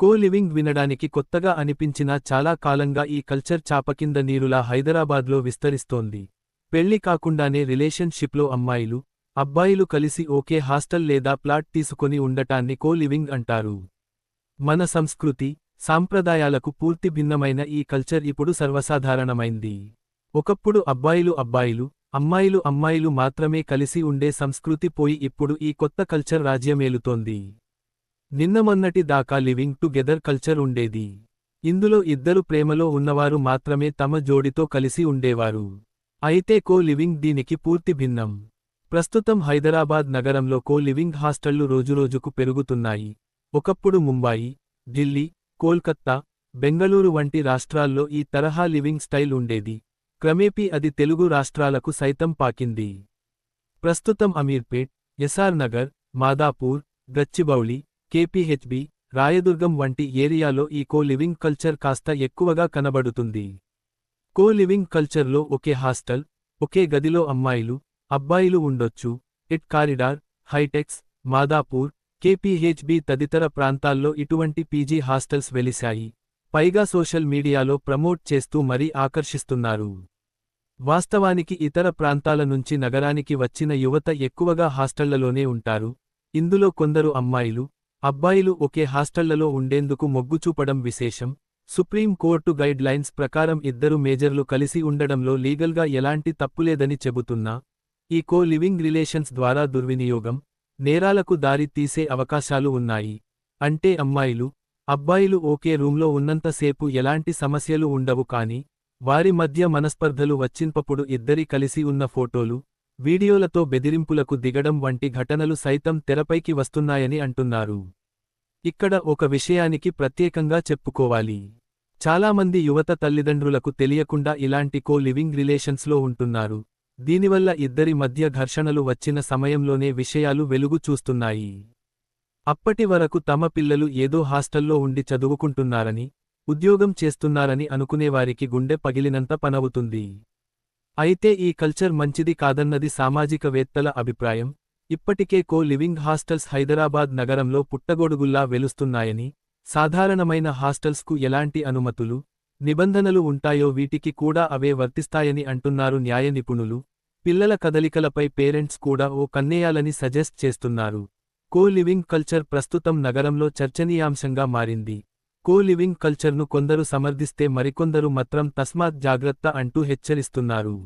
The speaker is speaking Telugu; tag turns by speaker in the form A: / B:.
A: కో లివింగ్ వినడానికి కొత్తగా అనిపించినా చాలా కాలంగా ఈ కల్చర్ చాపకింద నీరులా హైదరాబాద్లో విస్తరిస్తోంది. పెళ్ళి కాకుండానే రిలేషన్షిప్లో అమ్మాయిలు అబ్బాయిలు కలిసి ఒకే హాస్టల్ లేదా ప్లాట్ తీసుకొని ఉండటాన్ని కోలివింగ్ అంటారు. మన సంస్కృతి సాంప్రదాయాలకు పూర్తి భిన్నమైన ఈ కల్చర్ ఇప్పుడు సర్వసాధారణమైంది. ఒకప్పుడు అబ్బాయిలు అబ్బాయిలు అమ్మాయిలు అమ్మాయిలు మాత్రమే కలిసి ఉండే సంస్కృతి పోయి ఇప్పుడు ఈ కొత్త కల్చర్ రాజ్యమేలుతోంది. నిన్నమన్నటి దాకా లివింగ్ టుగెదర్ కల్చర్ ఉండేది. ఇందులో ఇద్దరు ప్రేమలో ఉన్నవారు మాత్రమే తమ జోడితో కలిసి ఉండేవారు. అయితే కో లివింగ్ దీనికి పూర్తి భిన్నం. ప్రస్తుతం హైదరాబాద్ నగరంలో కో లివింగ్ హాస్టళ్ళు రోజురోజుకు పెరుగుతున్నాయి. ఒకప్పుడు ముంబాయి ఢిల్లీ కోల్కత్తా బెంగళూరు వంటి రాష్ట్రాల్లో ఈ తరహా లివింగ్ స్టైల్ ఉండేది. క్రమేపీ అది తెలుగు రాష్ట్రాలకు సైతం పాకింది. ప్రస్తుతం Ameerpet S R Nagar Madhapur Gachibowli K P H B Rayadurgam వంటి ఏరియాలో ఈ కో లివింగ్ కల్చర్ కాస్త ఎక్కువగా కనబడుతుంది. కో లివింగ్ కల్చర్లో ఒకే హాస్టల్ ఒకే గదిలో అమ్మాయిలు అబ్బాయిలు ఉండొచ్చు. IT corridor Hitex Madhapur KPHB తదితర ప్రాంతాల్లో ఇటువంటి పీజీ హాస్టల్స్ వెలిశాయి. పైగా సోషల్ మీడియాలో ప్రమోట్ చేస్తూ మరీ ఆకర్షిస్తున్నారు. వాస్తవానికి ఇతర ప్రాంతాల నుంచి నగరానికి వచ్చిన యువత ఎక్కువగా హాస్టళ్ళలోనే ఉంటారు. ఇందులో కొందరు అమ్మాయిలు అబ్బాయిలు ఒకే హాస్టళ్ళలో ఉండేందుకు మొగ్గు చూపడం విశేషం. సుప్రీం కోర్టు గైడ్ లైన్స్ ప్రకారం ఇద్దరు మేజర్లు కలిసి ఉండడంలో లీగల్గా ఎలాంటి తప్పులేదని చెబుతున్నా. ఈ కో లివింగ్ రిలేషన్స్ ద్వారా దుర్వినియోగం నేరాలకు దారి తీసే అవకాశాలు ఉన్నాయి. అంటే అమ్మాయిలు అబ్బాయిలు ఒకే రూంలో ఉన్నంతసేపు ఎలాంటి సమస్యలు ఉండవు కాని వారి మధ్య మనస్పర్ధలు వచ్చింపప్పుడు ఇద్దరి కలిసి ఉన్న ఫోటోలు వీడియోలతో బెదిరింపులకు దిగడం వంటి ఘటనలు సైతం తెరపైకి వస్తున్నాయని అంటున్నారు. ఇక్కడ ఒక విషయానికి ప్రత్యేకంగా చెప్పుకోవాలి. చాలామంది యువత తల్లిదండ్రులకు తెలియకుండా ఇలాంటి కో లివింగ్ రిలేషన్స్లో ఉంటున్నారు. దీనివల్ల ఇద్దరి మధ్య ఘర్షణలు వచ్చిన సమయంలోనే విషయాలు వెలుగు చూస్తున్నాయి. అప్పటి వరకు తమ పిల్లలు ఏదో హాస్టల్లో ఉండి చదువుకుంటున్నారని ఉద్యోగం చేస్తున్నారని అనుకునేవారికి గుండె పగిలినంత పనవుతుంది. అయితే ఈ కల్చర్ మంచిది కాదన్నది సామాజికవేత్తల అభిప్రాయం. ఇప్పటికే కో లివింగ్ హాస్టల్స్ హైదరాబాద్ నగరంలో పుట్టగొడుగుల్లా వెలుస్తున్నాయని సాధారణమైన హాస్టల్స్కు ఎలాంటి అనుమతులు నిబంధనలు ఉంటాయో వీటికి కూడా అవే వర్తిస్తాయని అంటున్నారు న్యాయ నిపుణులు. పిల్లల కదలికలపై పేరెంట్స్ కూడా ఓ కన్నేయాలని సజెస్ట్ చేస్తున్నారు. కో లివింగ్ కల్చర్ ప్రస్తుతం నగరంలో చర్చనీయాంశంగా మారింది. కో లివింగ్ కల్చర్ను కొందరు సమర్థిస్తే మరికొందరు మాత్రం తస్మాత్ జాగ్రత్త అంటూ హెచ్చరిస్తున్నారు.